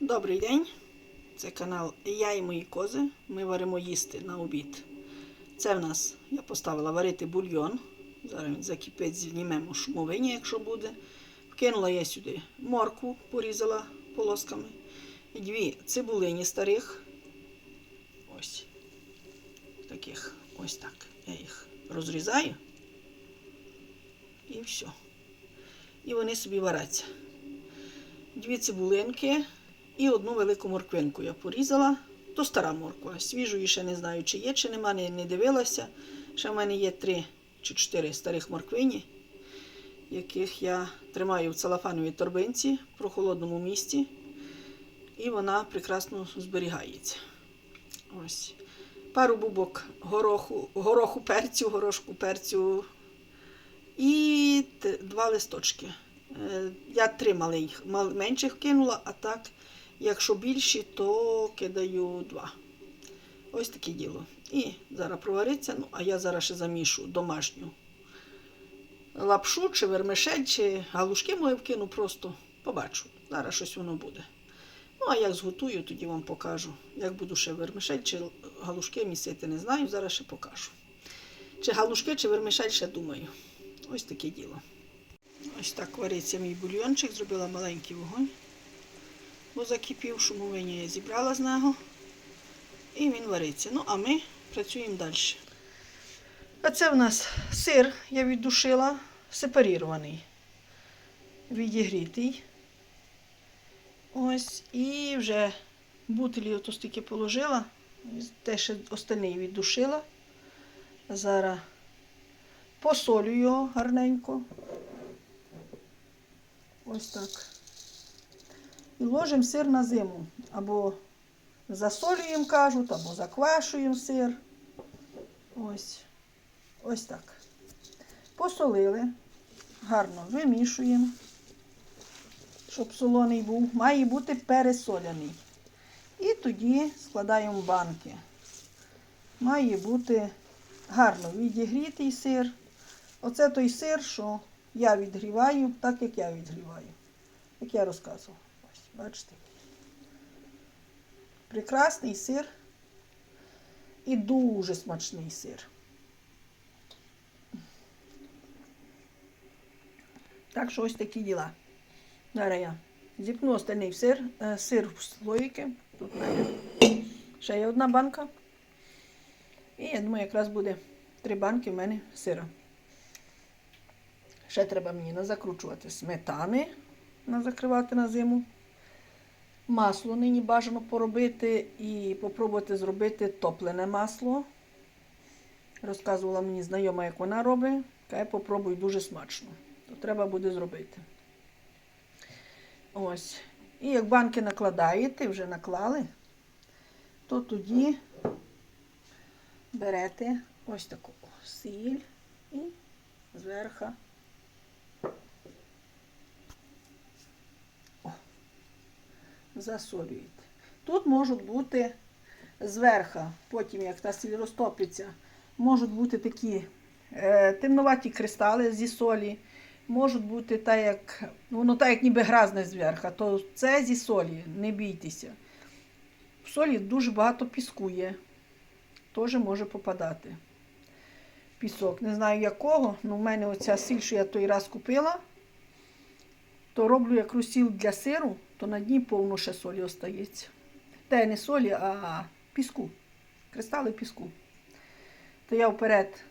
Добрий день. Це канал Я і мої кози. Ми варимо їсти на обід. Це в нас я поставила варити бульйон. Зараз він закипить, знімемо шумовині, якщо буде. Вкинула я сюди моркву, порізала полосками. І дві цибулині старих. Ось. Таких. Ось так. Я їх розрізаю. І все. І вони собі варяться. Дві цибулинки і одну велику морквинку я порізала. То стара морква. Свіжої ще не знаю, чи є, чи нема, не, не дивилася. Ще в мене є три чи чотири старих морквині, яких я тримаю в целофановій торбинці в прохолодному місці. І вона прекрасно зберігається. Ось. Пару бубок гороху, гороху перцю, горошку перцю і два листочки. Е, Я три малих, менших кинула, а так, якщо більші, то кидаю два. Ось таке діло. І зараз провариться, ну, а я зараз ще замішу домашню лапшу, чи вермишель, чи галушки мої вкину просто. Побачу. Зараз щось воно буде. Ну, а як зготую, тоді вам покажу. Як буду ще вермишель чи галушки місити, не знаю, зараз ще покажу. Чи галушки, чи вермишель, ще думаю. Ось таке діло. Ось так вариться мій бульйончик, зробила маленький вогонь, бо закипів, шумовиня я зібрала з нього. І він вариться. Ну, а ми працюємо далі. А це в нас сир, я віддушила, сепарірований, відігрітий. Ось, і вже бутилі ото стільки положила, те ще остальний віддушила. Зараз посолю його гарненько. Ось так. І ложимо сир на зиму. Або засолюємо, кажуть, або заквашуємо сир. Ось. Ось так. Посолили. Гарно вимішуємо. Щоб солоний був. Має бути пересоляний. І тоді складаємо банки. Має бути гарно відігрітий сир. Оце той сир, що я відгріваю, так як я відгріваю. Як я розказувала. Бачите. Прекрасний сир і дуже смачний сир. Так що ось такі діла. Зараз я зіпну остальний сир, е, сир в слоїки. Тут мене ще є одна банка. І я думаю, якраз буде три банки в мене сира. Ще треба мені назакручувати сметани, назакривати на зиму. Масло нині бажано поробити і попробувати зробити топлене масло. Розказувала мені знайома, як вона робить. Каже, попробуй дуже смачно. То треба буде зробити. Ось. І як банки накладаєте, вже наклали, то тоді берете ось таку сіль і зверху. Засолюєте. Тут можуть бути зверху, потім як та сіль розтопиться, можуть бути такі е, темноваті кристали зі солі, можуть бути так, як, воно так, як ніби гразне зверху, то це зі солі, не бійтеся. В солі дуже багато піску є теж може попадати. Пісок. Не знаю якого, але в мене оця сіль, що я той раз купила, то роблю як розсіл для сиру, то на дні повно ще солі остається. Те не солі, а піску. Кристали піску. То я вперед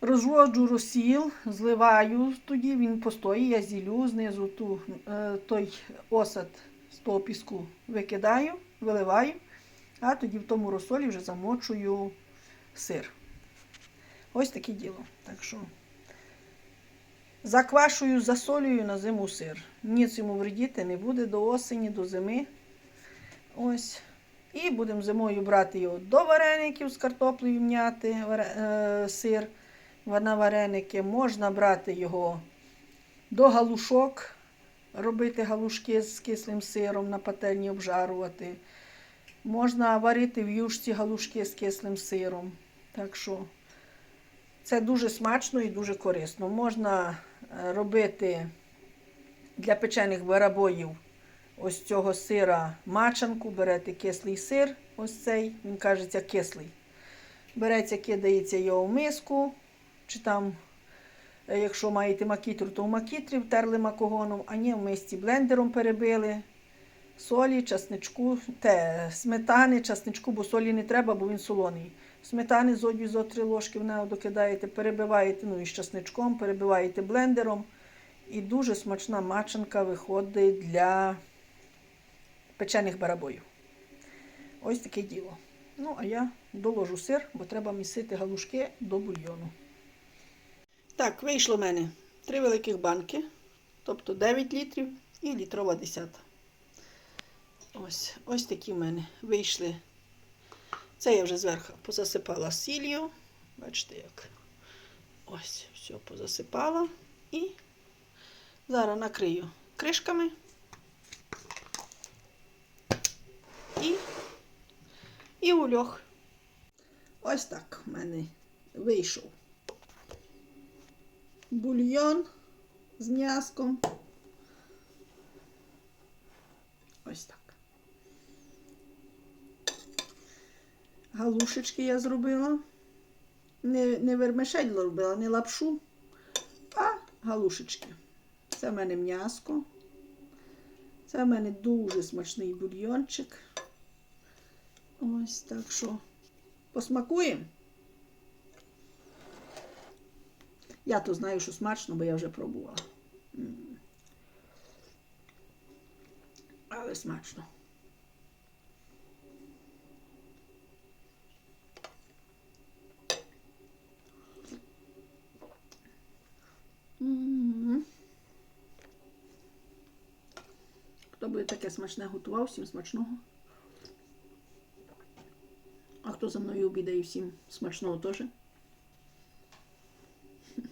розводжу розсіл, зливаю тоді, він постоїть, я зілю, знизу ту, е, той осад з того піску викидаю, виливаю. А тоді в тому розсолі вже замочую сир. Ось таке діло. Так що заквашую, засолюю на зиму сир. Ніц йому вредіти не буде до осені, до зими. Ось. І будемо зимою брати його до вареників з картоплею м'яти е, сир на вареники. Можна брати його до галушок, робити галушки з кислим сиром на пательні обжарувати. Можна варити в юшці галушки з кислим сиром. Так що це дуже смачно і дуже корисно. Можна робити для печених барабоїв ось цього сира мачанку, берете кислий сир, ось цей, він кажеться кислий. Береться, кидається його в миску, чи там, е, якщо маєте макітру, то в макітрі втерли макогоном, а ні, в мисці блендером перебили. Солі, часничку, те, сметани, часничку, бо солі не треба, бо він солоний. Сметани з одю зо три ложки в нього докидаєте, перебиваєте ну, із часничком, перебиваєте блендером. І дуже смачна мачанка виходить для печених барабоїв. Ось таке діло. Ну, а я доложу сир, бо треба місити галушки до бульйону. Так, вийшло в мене три великих банки, тобто 9 літрів і літрова десята. Ось, ось такі в мене вийшли. Це я вже зверху позасипала сіллю. Бачите, як. Ось, все позасипала. І зараз накрию кришками. І, і ульох. Ось так в мене вийшов бульйон з м'яском. Ось так. Галушечки я зробила. Не, не вермишель робила, не лапшу, а галушечки. Це в мене м'яско. Це в мене дуже смачний бульйончик. Ось так що посмакуємо. Я то знаю, що смачно, бо я вже пробувала. Але смачно. М. Хто буде таке смачне готував, всім смачного. А хто за мною обідає, всім смачного теж.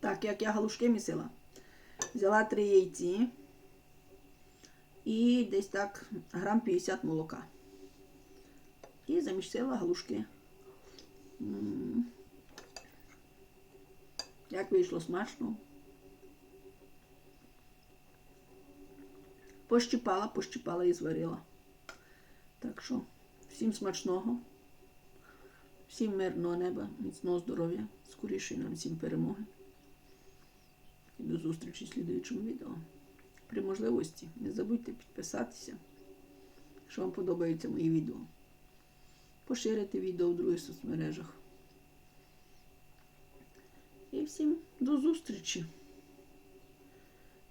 Так, як я галушки місила. Взяла три яйці і десь так грам 50 молока. І замісила галушки. Як вийшло смачно. Пощипала, пощипала і зварила. Так що, всім смачного, всім мирного неба, міцного здоров'я, скорішої нам всім перемоги. І до зустрічі в слідуючому відео. При можливості не забудьте підписатися, якщо вам подобаються мої відео. Поширити відео в других соцмережах. І всім до зустрічі.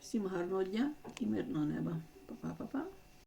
Всім гарного дня і мирного неба. Па-па-па-па.